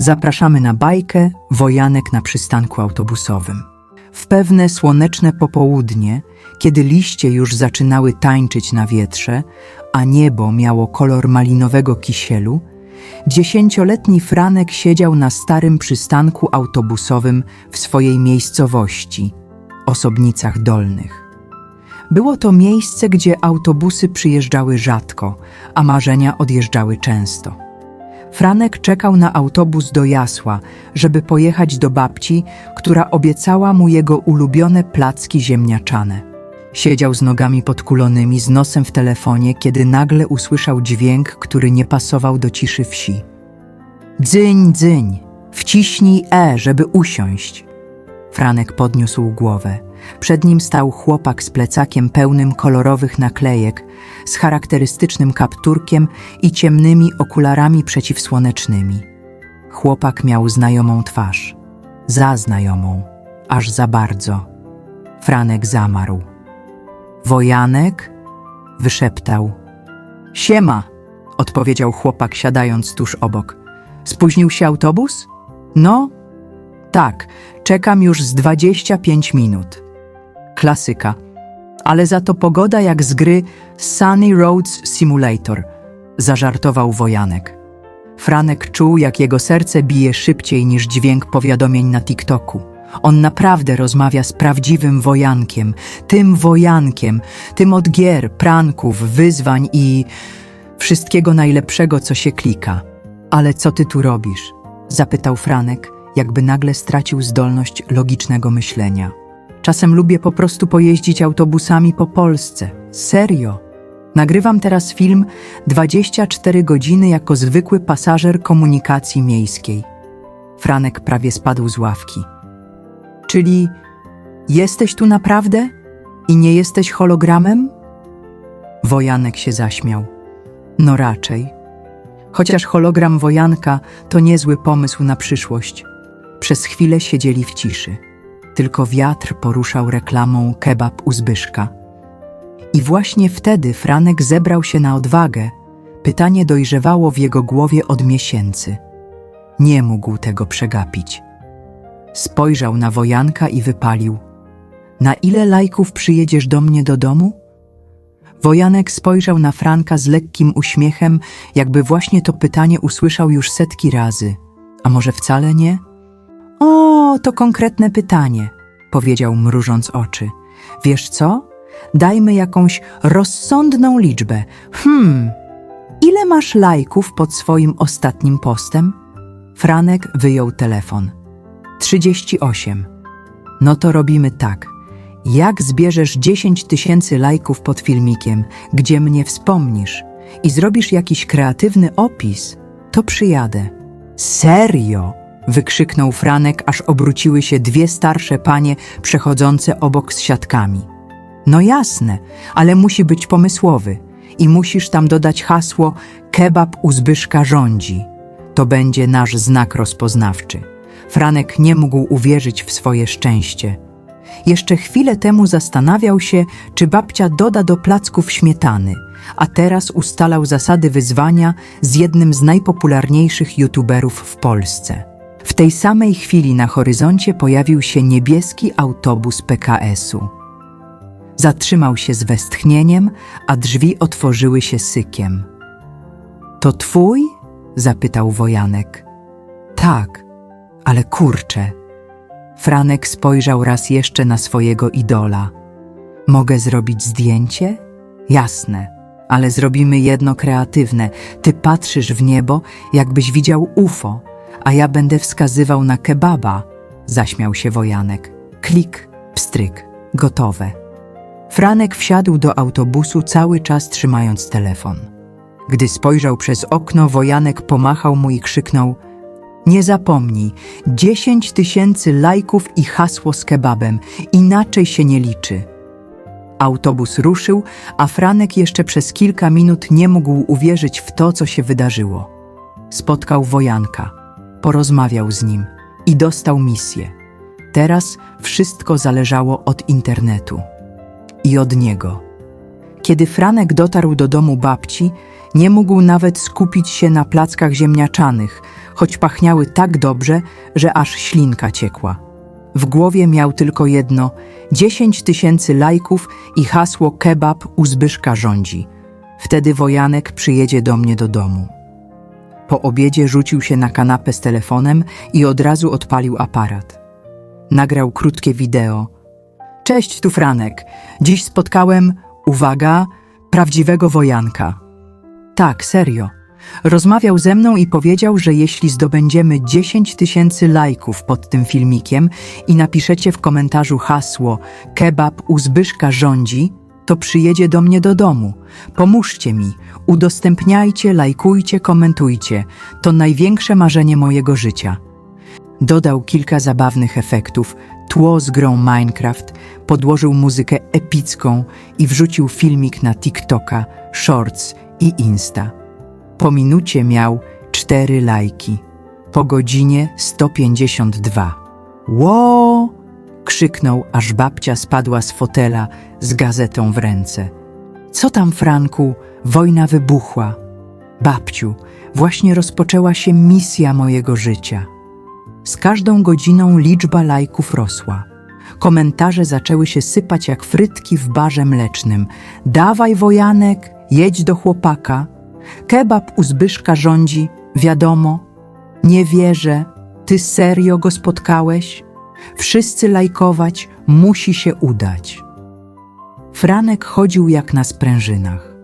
Zapraszamy na bajkę Wojanek na przystanku autobusowym. W pewne słoneczne popołudnie, kiedy liście już zaczynały tańczyć na wietrze, a niebo miało kolor malinowego kisielu, dziesięcioletni Franek siedział na starym przystanku autobusowym w swojej miejscowości, Osobnicach Dolnych. Było to miejsce, gdzie autobusy przyjeżdżały rzadko, a marzenia odjeżdżały często. Franek czekał na autobus do Jasła, żeby pojechać do babci, która obiecała mu jego ulubione placki ziemniaczane. Siedział z nogami podkulonymi, z nosem w telefonie, kiedy nagle usłyszał dźwięk, który nie pasował do ciszy wsi. Dzyń, dzyń, wciśnij E, żeby usiąść. Franek podniósł głowę. Przed nim stał chłopak z plecakiem pełnym kolorowych naklejek, z charakterystycznym kapturkiem i ciemnymi okularami przeciwsłonecznymi. Chłopak miał znajomą twarz. Za znajomą, aż za bardzo. Franek zamarł. Wojanek? wyszeptał. Siema, odpowiedział chłopak, siadając tuż obok. Spóźnił się autobus? No, tak, czekam już z 25 minut. Klasyka. Ale za to pogoda jak z gry Sunny Roads Simulator, zażartował Wojanek. Franek czuł, jak jego serce bije szybciej niż dźwięk powiadomień na TikToku. On naprawdę rozmawia z prawdziwym wojankiem, tym wojankiem, tym od gier, pranków, wyzwań i wszystkiego najlepszego, co się klika. Ale co ty tu robisz? zapytał Franek, jakby nagle stracił zdolność logicznego myślenia. Czasem lubię po prostu pojeździć autobusami po Polsce. Serio. Nagrywam teraz film 24 godziny jako zwykły pasażer komunikacji miejskiej. Franek prawie spadł z ławki. Czyli jesteś tu naprawdę? I nie jesteś hologramem? Wojanek się zaśmiał. No raczej. Chociaż hologram Wojanka to niezły pomysł na przyszłość. Przez chwilę siedzieli w ciszy. Tylko wiatr poruszał reklamą kebab u Zbyszka. I właśnie wtedy Franek zebrał się na odwagę. Pytanie dojrzewało w jego głowie od miesięcy. Nie mógł tego przegapić. Spojrzał na Wojanka i wypalił. Na ile lajków przyjedziesz do mnie do domu? Wojanek spojrzał na Franka z lekkim uśmiechem, jakby właśnie to pytanie usłyszał już setki razy. A może wcale nie? O, to konkretne pytanie, powiedział mrużąc oczy. Wiesz co? Dajmy jakąś rozsądną liczbę. Hmm, ile masz lajków pod swoim ostatnim postem? Franek wyjął telefon. 38. No to robimy tak. Jak zbierzesz 10 tysięcy lajków pod filmikiem, gdzie mnie wspomnisz i zrobisz jakiś kreatywny opis, to przyjadę. Serio? Wykrzyknął Franek, aż obróciły się dwie starsze panie przechodzące obok z siatkami. No jasne, ale musi być pomysłowy i musisz tam dodać hasło kebab u Zbyszka rządzi. To będzie nasz znak rozpoznawczy. Franek nie mógł uwierzyć w swoje szczęście. Jeszcze chwilę temu zastanawiał się, czy babcia doda do placków śmietany, a teraz ustalał zasady wyzwania z jednym z najpopularniejszych youtuberów w Polsce. W tej samej chwili na horyzoncie pojawił się niebieski autobus PKS-u. Zatrzymał się z westchnieniem, a drzwi otworzyły się sykiem. To twój? zapytał Wojanek. Tak, ale kurczę. Franek spojrzał raz jeszcze na swojego idola. Mogę zrobić zdjęcie? Jasne, ale zrobimy jedno kreatywne. Ty patrzysz w niebo, jakbyś widział UFO, a ja będę wskazywał na kebaba, zaśmiał się Wojanek. Klik, pstryk, gotowe. Franek wsiadł do autobusu, cały czas trzymając telefon. Gdy spojrzał przez okno, Wojanek pomachał mu i krzyknął: Nie zapomnij, 10 tysięcy lajków i hasło z kebabem, inaczej się nie liczy. Autobus ruszył, a Franek jeszcze przez kilka minut nie mógł uwierzyć w to, co się wydarzyło. Spotkał Wojanka, porozmawiał z nim i dostał misję. Teraz wszystko zależało od internetu i od niego. Kiedy Franek dotarł do domu babci, nie mógł nawet skupić się na plackach ziemniaczanych, choć pachniały tak dobrze, że aż ślinka ciekła. W głowie miał tylko jedno: 10 tysięcy lajków i hasło kebab u Zbyszka rządzi. Wtedy wojanek przyjedzie do mnie do domu. Po obiedzie rzucił się na kanapę z telefonem i od razu odpalił aparat. Nagrał krótkie wideo. Cześć, tu Franek. Dziś spotkałem, uwaga, prawdziwego wojanka. Tak, serio. Rozmawiał ze mną i powiedział, że jeśli zdobędziemy 10 tysięcy lajków pod tym filmikiem i napiszecie w komentarzu hasło kebab u Zbyszka rządzi, to przyjedzie do mnie do domu. Pomóżcie mi, udostępniajcie, lajkujcie, komentujcie. To największe marzenie mojego życia. Dodał kilka zabawnych efektów, tło z grą Minecraft, podłożył muzykę epicką i wrzucił filmik na TikToka, Shorts i Insta. Po minucie miał 4 lajki, po godzinie 152. Ło! Krzyknął, aż babcia spadła z fotela z gazetą w ręce. Co tam, Franku? Wojna wybuchła. Babciu, właśnie rozpoczęła się misja mojego życia. Z każdą godziną liczba lajków rosła. Komentarze zaczęły się sypać jak frytki w barze mlecznym. Dawaj, wojanek, jedź do chłopaka. Kebab u Zbyszka rządzi, wiadomo. Nie wierzę, ty serio go spotkałeś? Wszyscy lajkować, musi się udać. Franek chodził jak na sprężynach.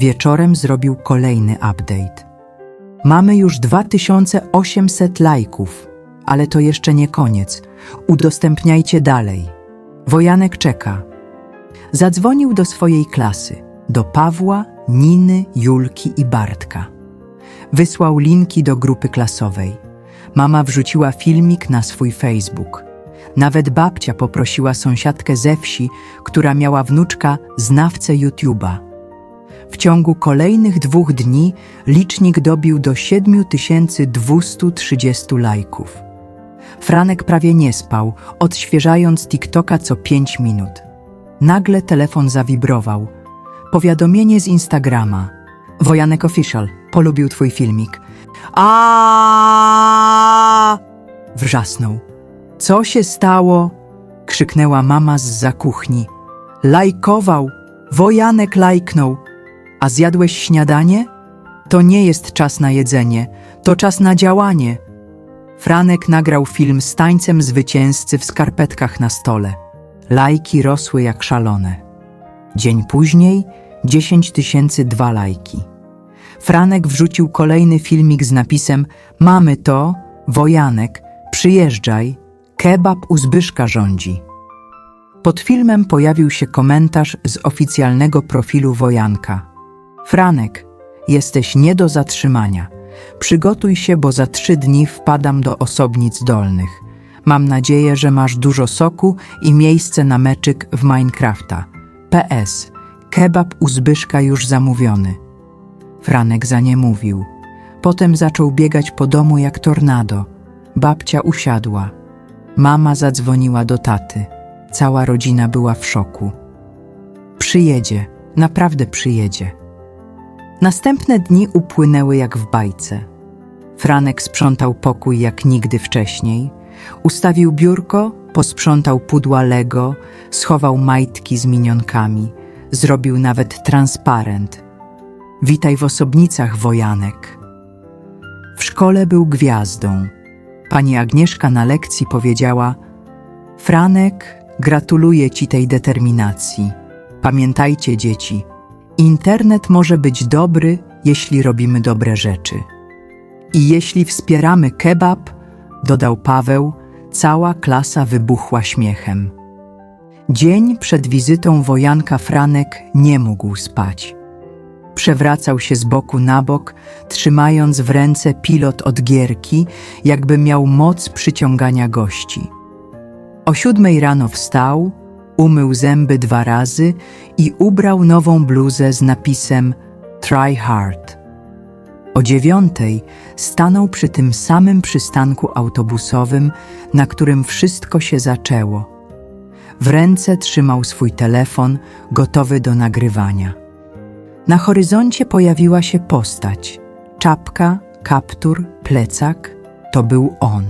Wieczorem zrobił kolejny update. Mamy już 2800 lajków, ale to jeszcze nie koniec. Udostępniajcie dalej. Wojanek czeka. Zadzwonił do swojej klasy, do Pawła, Niny, Julki i Bartka. Wysłał linki do grupy klasowej. Mama wrzuciła filmik na swój Facebook. Nawet babcia poprosiła sąsiadkę ze wsi, która miała wnuczka, znawcę YouTube'a. W ciągu kolejnych dwóch dni licznik dobił do 7230 lajków. Franek prawie nie spał, odświeżając TikToka co 5 minut. Nagle telefon zawibrował. Powiadomienie z Instagrama. Wojanek Official polubił twój filmik. A! Wrzasnął. Co się stało? krzyknęła mama z za kuchni. Lajkował, wojanek lajknął. A zjadłeś śniadanie? To nie jest czas na jedzenie, to czas na działanie. Franek nagrał film z tańcem zwycięzcy w skarpetkach na stole. Lajki rosły jak szalone. Dzień później 10 tysięcy dwa lajki. Franek wrzucił kolejny filmik z napisem Mamy to, wojanek, przyjeżdżaj, kebab u Zbyszka rządzi. Pod filmem pojawił się komentarz z oficjalnego profilu Wojanka. Franek, jesteś nie do zatrzymania. Przygotuj się, bo za trzy dni wpadam do osobnic dolnych. Mam nadzieję, że masz dużo soku i miejsce na meczyk w Minecrafta. PS. Kebab u Zbyszka już zamówiony. Franek za nie mówił. Potem zaczął biegać po domu jak tornado. Babcia usiadła. Mama zadzwoniła do taty. Cała rodzina była w szoku. Przyjedzie, naprawdę przyjedzie. Następne dni upłynęły jak w bajce. Franek sprzątał pokój jak nigdy wcześniej. Ustawił biurko, posprzątał pudła Lego, schował majtki z minionkami, zrobił nawet transparent. Witaj w osobnicach, wojanek. W szkole był gwiazdą. Pani Agnieszka na lekcji powiedziała: Franek, gratuluję ci tej determinacji. Pamiętajcie, dzieci, internet może być dobry, jeśli robimy dobre rzeczy. I jeśli wspieramy kebab, dodał Paweł, cała klasa wybuchła śmiechem. Dzień przed wizytą wojanka Franek nie mógł spać. Przewracał się z boku na bok, trzymając w ręce pilot od gierki, jakby miał moc przyciągania gości. O siódmej rano wstał, umył zęby dwa razy i ubrał nową bluzę z napisem Try Hard. O dziewiątej stanął przy tym samym przystanku autobusowym, na którym wszystko się zaczęło. W ręce trzymał swój telefon, gotowy do nagrywania. Na horyzoncie pojawiła się postać. Czapka, kaptur, plecak. to był on.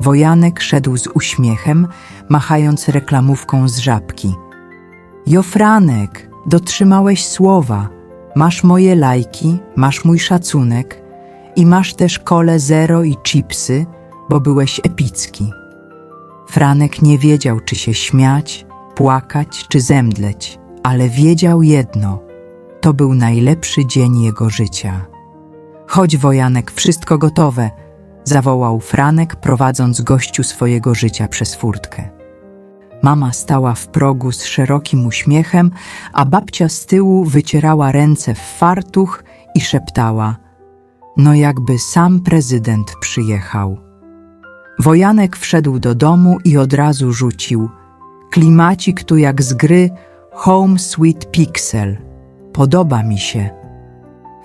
Wojanek szedł z uśmiechem, machając reklamówką z żabki. Jo Franek, dotrzymałeś słowa. Masz moje lajki, masz mój szacunek i masz też kole zero i chipsy, bo byłeś epicki. Franek nie wiedział, czy się śmiać, płakać, czy zemdleć, ale wiedział jedno: to był najlepszy dzień jego życia. Chodź, Wojanek, wszystko gotowe, zawołał Franek, prowadząc gościu swojego życia przez furtkę. Mama stała w progu z szerokim uśmiechem, a babcia z tyłu wycierała ręce w fartuch i szeptała: No, jakby sam prezydent przyjechał. Wojanek wszedł do domu i od razu rzucił: Klimacik tu jak z gry Home Sweet Pixel. Podoba mi się.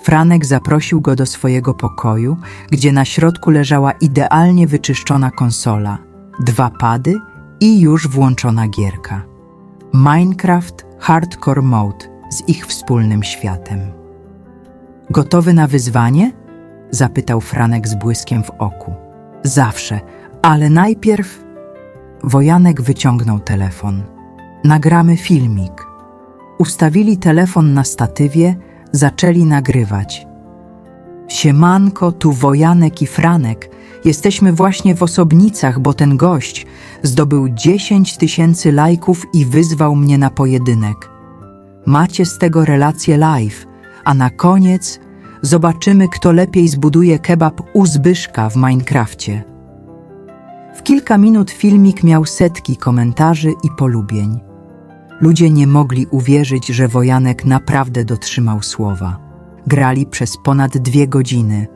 Franek zaprosił go do swojego pokoju, gdzie na środku leżała idealnie wyczyszczona konsola, dwa pady i już włączona gierka. Minecraft Hardcore Mode z ich wspólnym światem. Gotowy na wyzwanie? zapytał Franek z błyskiem w oku. Zawsze, ale najpierw. Wojanek wyciągnął telefon. Nagramy filmik. Ustawili telefon na statywie, zaczęli nagrywać. Siemanko, tu Wojanek i Franek. Jesteśmy właśnie w osobnicach, bo ten gość zdobył 10 tysięcy lajków i wyzwał mnie na pojedynek. Macie z tego relację live, a na koniec zobaczymy, kto lepiej zbuduje kebab u Zbyszka w Minecrafcie. W kilka minut filmik miał setki komentarzy i polubień. Ludzie nie mogli uwierzyć, że Wojanek naprawdę dotrzymał słowa. Grali przez ponad dwie godziny.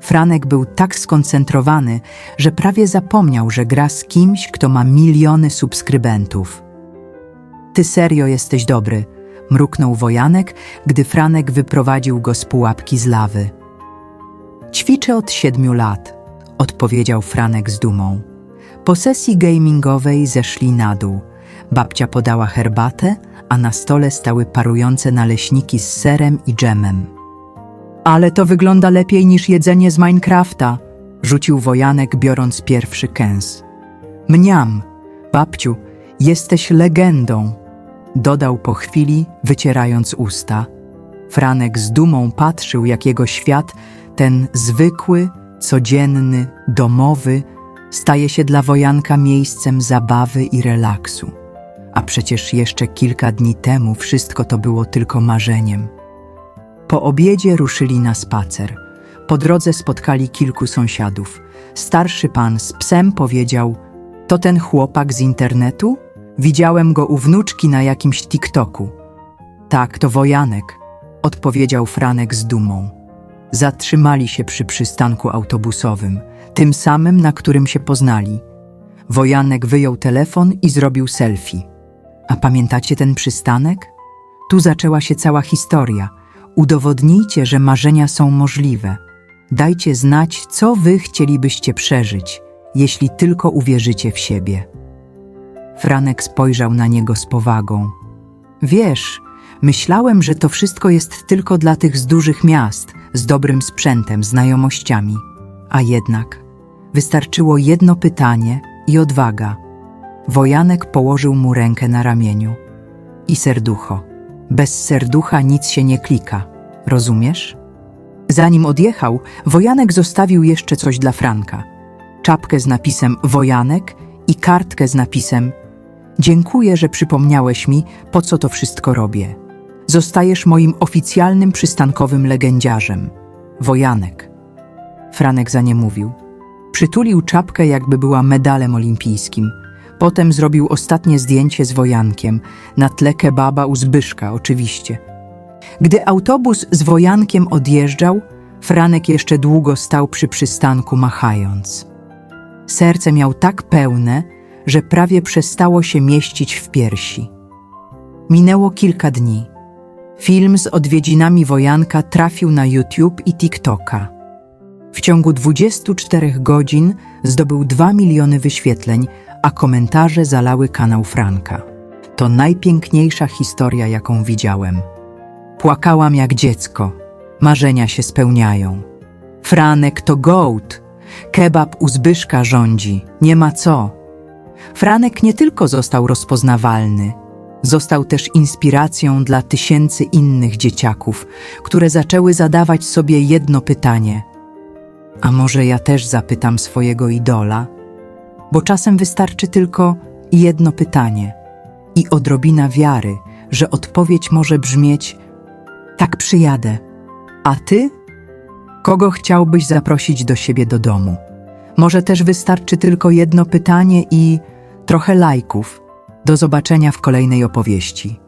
Franek był tak skoncentrowany, że prawie zapomniał, że gra z kimś, kto ma miliony subskrybentów. Ty serio jesteś dobry, mruknął Wojanek, gdy Franek wyprowadził go z pułapki z lawy. Ćwiczę od siedmiu lat, odpowiedział Franek z dumą. Po sesji gamingowej zeszli na dół. Babcia podała herbatę, a na stole stały parujące naleśniki z serem i dżemem. Ale to wygląda lepiej niż jedzenie z Minecrafta, rzucił Wojanek, biorąc pierwszy kęs. Mniam, babciu, jesteś legendą, dodał po chwili, wycierając usta. Franek z dumą patrzył, jak jego świat, ten zwykły, codzienny, domowy, staje się dla Wojanka miejscem zabawy i relaksu. A przecież jeszcze kilka dni temu wszystko to było tylko marzeniem. Po obiedzie ruszyli na spacer. Po drodze spotkali kilku sąsiadów. Starszy pan z psem powiedział: To ten chłopak z internetu? Widziałem go u wnuczki na jakimś TikToku. Tak, to Wojanek, odpowiedział Franek z dumą. Zatrzymali się przy przystanku autobusowym, tym samym, na którym się poznali. Wojanek wyjął telefon i zrobił selfie. A pamiętacie ten przystanek? Tu zaczęła się cała historia. Udowodnijcie, że marzenia są możliwe. Dajcie znać, co wy chcielibyście przeżyć, jeśli tylko uwierzycie w siebie. Franek spojrzał na niego z powagą. Wiesz, myślałem, że to wszystko jest tylko dla tych z dużych miast, z dobrym sprzętem, znajomościami. A jednak wystarczyło jedno pytanie i odwaga. Wojanek położył mu rękę na ramieniu. I serducho. Bez serducha nic się nie klika. Rozumiesz? Zanim odjechał, Wojanek zostawił jeszcze coś dla Franka. Czapkę z napisem Wojanek i kartkę z napisem Dziękuję, że przypomniałeś mi, po co to wszystko robię. Zostajesz moim oficjalnym przystankowym legendziarzem. Wojanek. Franek za nie mówił. Przytulił czapkę, jakby była medalem olimpijskim. Potem zrobił ostatnie zdjęcie z Wojankiem, na tle kebaba u Zbyszka, oczywiście. Gdy autobus z Wojankiem odjeżdżał, Franek jeszcze długo stał przy przystanku, machając. Serce miał tak pełne, że prawie przestało się mieścić w piersi. Minęło kilka dni. Film z odwiedzinami Wojanka trafił na YouTube i TikToka. W ciągu 24 godzin zdobył 2 miliony wyświetleń, a komentarze zalały kanał Franka. To najpiękniejsza historia, jaką widziałem. Płakałam jak dziecko. Marzenia się spełniają. Franek to gołd. Kebab u Zbyszka rządzi, nie ma co. Franek nie tylko został rozpoznawalny, został też inspiracją dla tysięcy innych dzieciaków, które zaczęły zadawać sobie jedno pytanie: A może ja też zapytam swojego idola? Bo czasem wystarczy tylko jedno pytanie i odrobina wiary, że odpowiedź może brzmieć: Tak przyjadę. A ty? Kogo chciałbyś zaprosić do siebie do domu? Może też wystarczy tylko jedno pytanie i trochę lajków. Do zobaczenia w kolejnej opowieści.